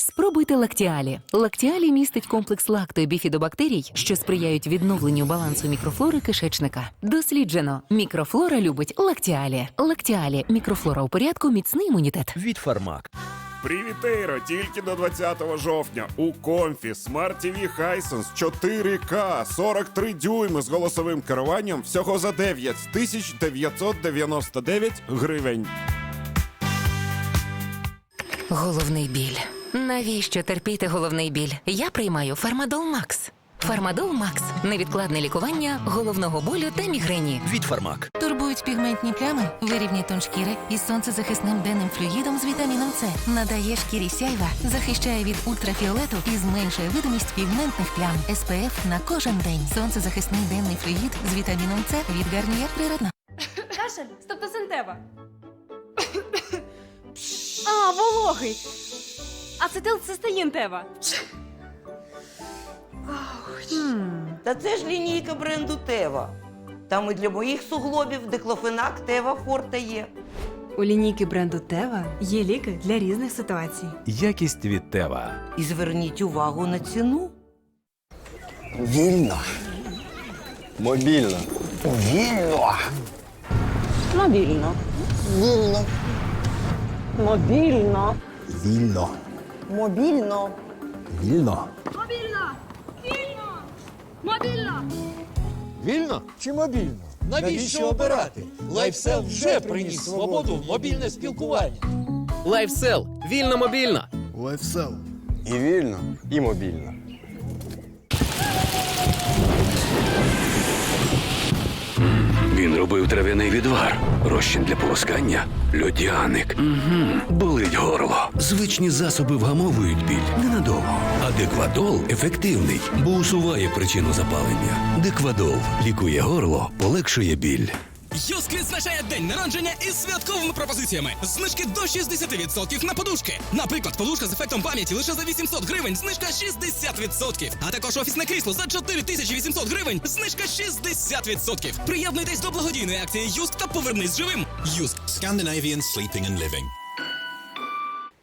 Спробуйте лактіалі. Лактіалі містить комплекс лакто і біфідобактерій, що сприяють відновленню балансу мікрофлори кишечника. Досліджено, мікрофлора любить лактіалі. Лактіалі мікрофлора у порядку, міцний імунітет. від Фармак. Привітейро! Тільки до 20 жовтня у Комфі Smart TV Hisense 4К 43 дюйми з голосовим керуванням всього за 9 тисяч 999 гривень. Головний біль. Навіщо терпіти головний біль? Я приймаю Фармадол Макс. Фармадол Макс невідкладне лікування головного болю та мігрені. Від Фармак. Турбують пігментні плями, вирівні тон шкіри із сонцезахисним денним флюїдом з вітаміном С. Надає шкірі сяйва, захищає від ультрафіолету і зменшує видимість пігментних плям. СПФ на кожен день. Сонцезахисний денний флюїд з вітаміном С від Гарнієр Природна. Кашель, стептосинтева. а, вологий. Ацетилцистеїн тева. Та це ж лінійка бренду Тева. Там і для моїх суглобів диклофенак Тева Форте є. У лінійки бренду Тева є ліки для різних ситуацій. Якість від Тева. І зверніть увагу на ціну. Вільно. Мобільно. Вільно. Мобільно. Вільно. Мобільно. Вільно. Мобільно. Вільно. Вільно чи мобільно? Навіщо обирати? Лайфсел вже приніс свободу в мобільне спілкування. Лайфсел. Вільно мобільно. Лайфсел. І вільно, і мобільно. Він робив трав'яний відвар, розчин для полоскання, льодяник. Угу. Болить горло. Звичні засоби вгамовують біль ненадовго. А деквадол ефективний, бо усуває причину запалення. Деквадол лікує горло, полегшує біль. Юск відзначає день народження із святковими пропозиціями. Знижки до 60% на подушки. Наприклад, подушка з ефектом пам'яті лише за 800 гривень, знижка 60%. А також офісне крісло за 4800 гривень, знижка 60%. Приєднуйтесь до благодійної акції Юск та повернись живим. Юск Scandinavian Sleeping and Living.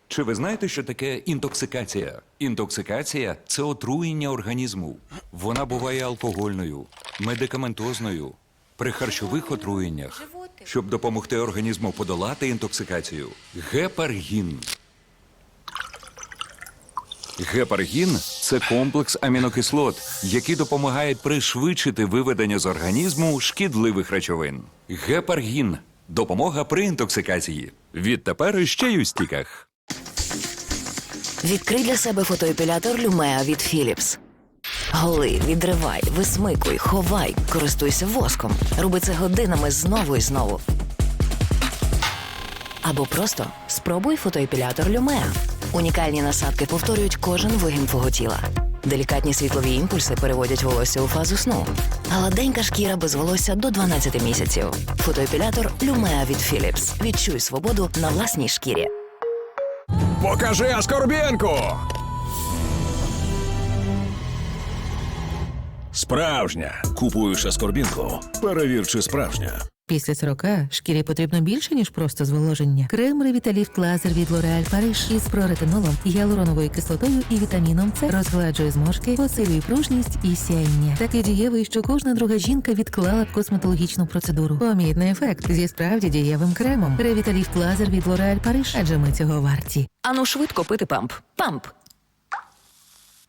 Чи ви знаєте, що таке інтоксикація? Інтоксикація це отруєння організму. Вона буває алкогольною, медикаментозною, при харчових отруєннях. Щоб допомогти організму подолати інтоксикацію, гепаргін. Гепаргін це комплекс амінокислот, які допомагають пришвидшити виведення з організму шкідливих речовин. Гепаргін допомога при інтоксикації. Відтепер ще й у стіках. Відкрий для себе фотоепілятор Lumea від Philips. Голи, відривай, висмикуй, ховай, користуйся воском. Роби це годинами знову і знову. Або просто спробуй фотоепілятор Lumea. Унікальні насадки повторюють кожен вигін твого тіла. Делікатні світлові імпульси переводять волосся у фазу сну. Гладенька шкіра без волосся до 12 місяців. Фотоепілятор Lumea від Philips. Відчуй свободу на власній шкірі. Покажи Аскорбєнку! Справжня. Купуєш Аскорбінку. Перевір, чи справжня. Після 40 шкірі потрібно більше, ніж просто зволоження. Крем Ревіталіфт Лазер від L'Oréal Paris із проретинолом, гіалуроновою кислотою і вітаміном С розгладжує зморшки, посилює пружність і сяєння. Такий дієвий, що кожна друга жінка відклала б косметологічну процедуру. Помітний ефект зі справді дієвим кремом. Ревіталіфт Лазер від L'Oréal Paris, адже ми цього варті. Ану швидко пити памп. Памп.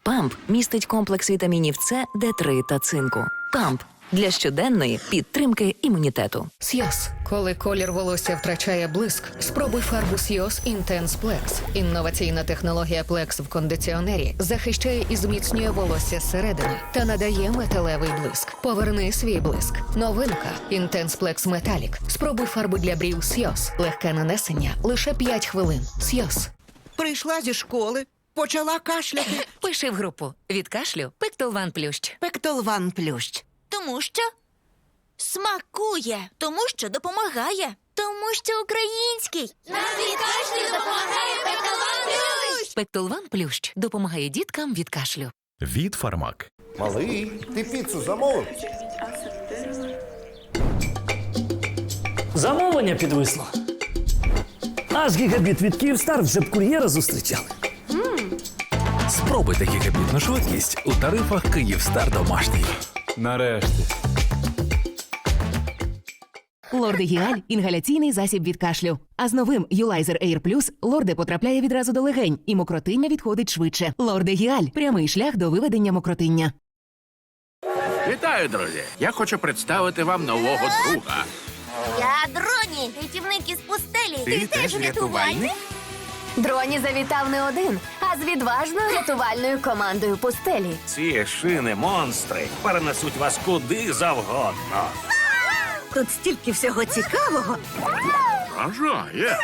Памп містить комплекс вітамінів С, Д3 та цинку. Памп для щоденної підтримки імунітету. Сйоз. Коли колір волосся втрачає блиск, спробуй фарбу Сйоз Intense Plex. Інноваційна технологія Plex в кондиціонері захищає і зміцнює волосся зсередини та надає металевий блиск. Поверни свій блиск. Новинка Intense Plex Metallic. Спробуй фарбу для брів Сйоз. Легке нанесення лише 5 хвилин. Сйоз. Прийшла зі школи, почала кашляти. Пиши в групу від кашлю Пектолван Плющ. Пектолван плющ. Тому що смакує, тому що допомагає. Тому що український. Нам від кашлю допомагає Пектолван Плющ. Пектолван Плющ допомагає діткам від кашлю. Від Фармак. Малий, ти піцу замовив? Замовлення підвисло. Аж гігабіт від Київстар вже б кур'єра зустрічали. Спробуйте гігабітну швидкість у тарифах Київстар домашній. Нарешті. Лордегіаль – інгаляційний засіб від кашлю. А з новим Юлайзер Air Plus лорде потрапляє відразу до легень, і мокротиння відходить швидше. Лордегіаль – прямий шлях до виведення мокротиння. Вітаю, друзі! Я хочу представити вам нового друга. Я Дроні, рятівник із пустелі. Ти теж рятувальник? Дроні завітав не один, а з відважною рятувальною командою пустелі. Ці шини монстри перенесуть вас куди завгодно. Тут стільки всього цікавого. Вражає!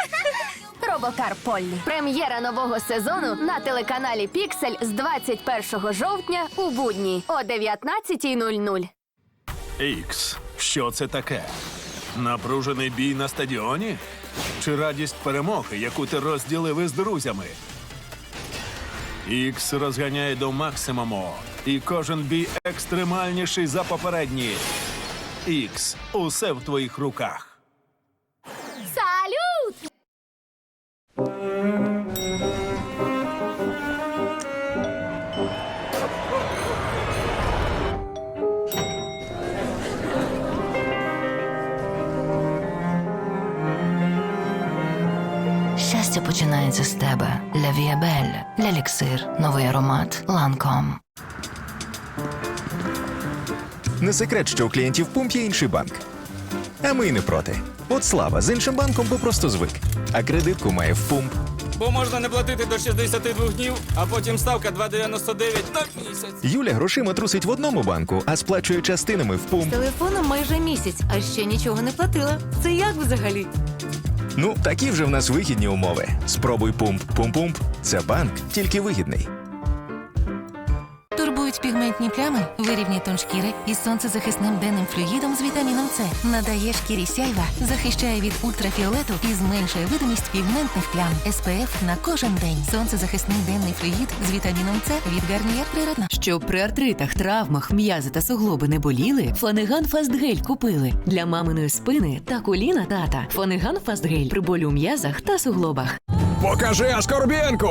Робокар Поллі. Прем'єра нового сезону на телеканалі Піксель з 21 жовтня у будні о 19.00. Ікс, що це таке? Напружений бій на стадіоні? Чи радість перемоги, яку ти розділив із друзями? Ікс розганяє до максимуму, і кожен бій екстремальніший за попередній. Ікс, усе в твоїх руках. Щастя починається з тебе. Ля Віабель, Ляліксир, новий аромат, Ланком. Не секрет, що у клієнтів пумп є інший банк. А ми й не проти. От слава з іншим банком попросту звик. А кредитку має в пумп. Бо можна не платити до 62 днів, а потім ставка 2,99 на місяць. Юля грошима трусить в одному банку, а сплачує частинами в пумп. Телефоном майже місяць, а ще нічого не платила. Це як взагалі? Ну, такі вже в нас вигідні умови. Спробуй пумп. Пумп-пумп. Це банк, тільки вигідний. Турбують пігментні плями, вирівнює тон шкіри із сонцезахисним денним флюїдом з вітаміном С. Надає шкірі сяйва, захищає від ультрафіолету і зменшує видимість пігментних плям. СПФ на кожен день. Сонцезахисний денний флюїд з вітаміном С від Гарнієр природна. Щоб при артритах, травмах, м'язи та суглоби не боліли, Фанеган Фастгель купили для маминої спини та коліна тата. Фанеган Фастгель при болю у м'язах та суглобах. Покажи Аскорбєнку!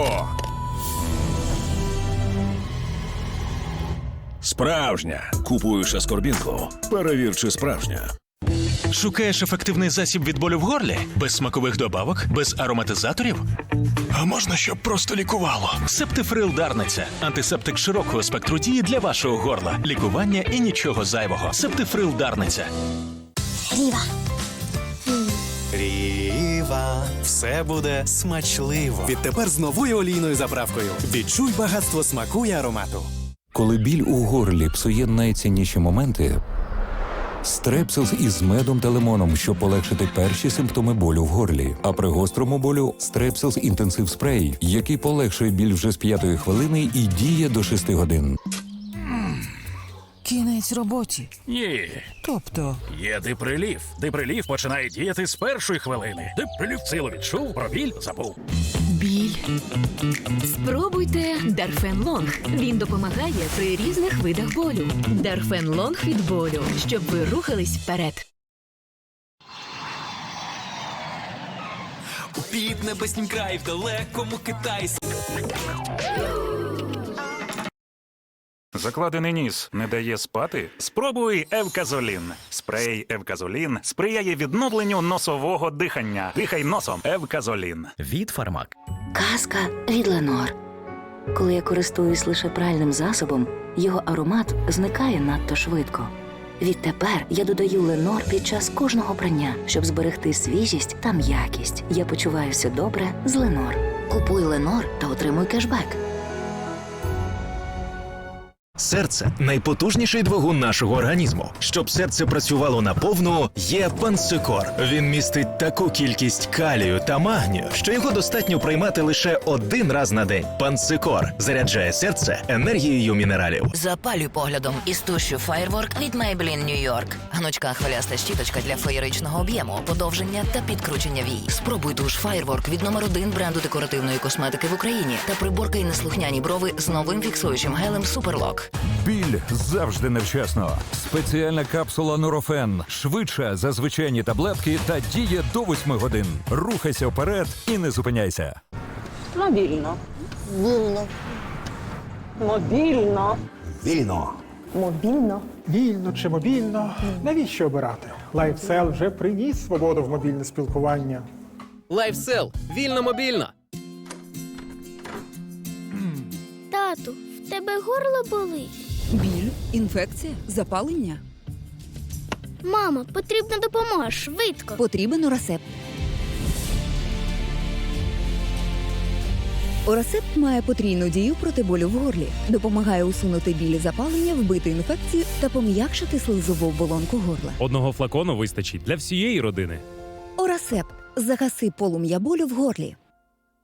Справжня. Купуєш Аскорбінку. Перевір, чи справжня. Шукаєш ефективний засіб від болю в горлі? Без смакових добавок, без ароматизаторів? А можна, щоб просто лікувало? Септифрил Дарниця. Антисептик широкого спектру дії для вашого горла. Лікування і нічого зайвого. Септифрил Дарниця. Ріва. Ріва, все буде смачливо. Відтепер з новою олійною заправкою. Відчуй багатство смаку і аромату. Коли біль у горлі псує найцінніші моменти, стрепсилс із медом та лимоном, щоб полегшити перші симптоми болю в горлі. А при гострому болю стрепсилс інтенсив спрей, який полегшує біль вже з п'ятої хвилини і діє до шести годин. Кінець роботі. Ні. Тобто. Є диприлів. Диприлів починає діяти з першої хвилини. Диприлів силу відчув, про біль забув. Спробуйте Дарфен Лонг. Він допомагає при різних видах болю. Дарфен Лонг від болю, щоб ви рухались вперед. У піднебеснім краї в далекому Китаї. Закладений ніс не дає спати? Спробуй Евказолін. Спрей Евказолін сприяє відновленню носового дихання. Дихай носом. Евказолін. Від Фармак. Казка від Ленор. Коли я користуюсь лише пральним засобом, його аромат зникає надто швидко. Відтепер я додаю Ленор під час кожного прання, щоб зберегти свіжість та м'якість. Я почуваюся добре з Ленор. Купуй Ленор та отримуй кешбек. Серце найпотужніший двигун нашого організму. Щоб серце працювало наповну, є пансикор. Він містить таку кількість калію та магнію, що його достатньо приймати лише один раз на день. Пансикор заряджає серце енергією мінералів. Запалюй поглядом із тушю Firework від Maybelline New York. Гнучка хвиляста щіточка для феєричного об'єму, подовження та підкручення вій. Спробуй туш Firework від номер один бренду декоративної косметики в Україні та приборкай неслухняні брови з новим фіксуючим гелем Superlock. Біль завжди невчасно. Спеціальна капсула Нурофен швидша за звичайні таблетки та діє до 8 годин. Рухайся вперед і не зупиняйся. Мобільно. Вільно. Мобільно. Вільно. Мобільно. Вільно чи мобільно? Навіщо обирати? LifeSell вже приніс свободу в мобільне спілкування. Лайфсел. Вільно мобільно. Тебе горло болить. Біль, інфекція, запалення. Мама, потрібна допомога швидко. Потрібен Орасеп. Орасепт має потрійну дію проти болю в горлі, допомагає усунути білі запалення, вбити інфекцію та пом'якшити слизову оболонку горла. Одного флакону вистачить для всієї родини. Орасепт загаси полум'я болю в горлі.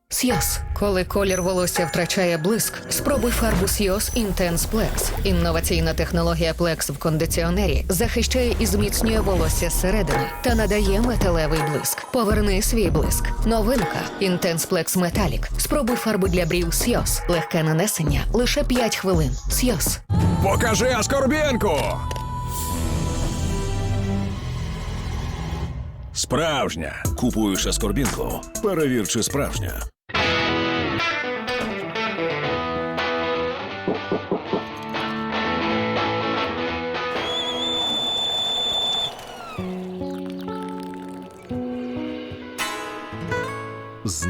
Сйоз. Коли колір волосся втрачає блиск, спробуй фарбу Сйоз Intense Plex. Інноваційна технологія Plex в кондиціонері захищає і зміцнює волосся зсередини та надає металевий блиск. Поверни свій блиск. Новинка Intense Plex Metallic. Спробуй фарбу для брів Сйоз. Легке нанесення лише 5 хвилин. Сйоз. Покажи Аскорбєнку! Справжня. Купуєш Аскорбінку. Перевір, чи справжня.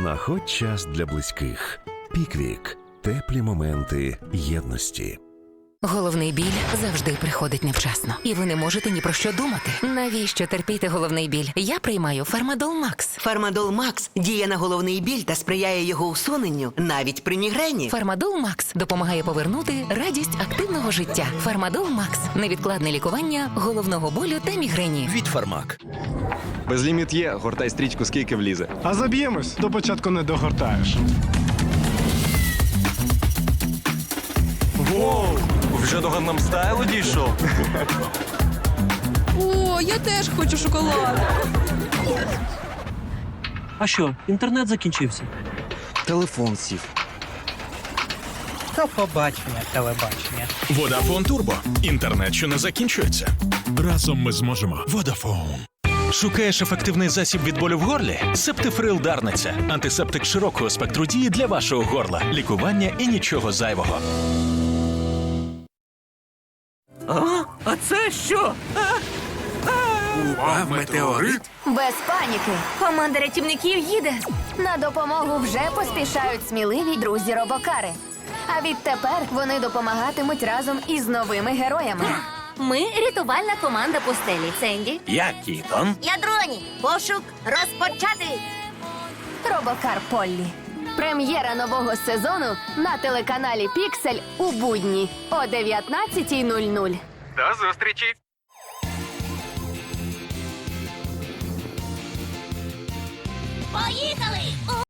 Знаходь час для близьких. Піквік. Теплі моменти єдності. Головний біль завжди приходить невчасно, і ви не можете ні про що думати. Навіщо терпіти головний біль? Я приймаю Фармадол Макс. Фармадол Макс діє на головний біль та сприяє його усуненню навіть при мігрені. Фармадол Макс допомагає повернути радість активного життя. Фармадол Макс невідкладне лікування головного болю та мігрені. Від Фармак. Безліміт є, гортай стрічку, скільки влізе. А заб'ємось, до початку не догортаєш. Воу! Вже до Гандам стайлу дійшов. О, я теж хочу шоколад. А що, інтернет закінчився? Телефон сів. Та побачення, телебачення. Водафон Турбо. Інтернет, що не закінчується. Разом ми зможемо. Водафон. Шукаєш ефективний засіб від болю в горлі? Септифрил Дарниця. Антисептик широкого спектру дії для вашого горла. Лікування і нічого зайвого. Це що? Упав метеорит? Без паніки. Команда рятівників їде. На допомогу вже поспішають сміливі друзі робокари. А відтепер вони допомагатимуть разом із новими героями. Ми рятувальна команда пустелі. Сенді. Я Кітон. Я дроні. Пошук розпочати. Робокар Поллі. Прем'єра нового сезону на телеканалі Піксель у будні о 19.00. До зустрічі! Поїхали!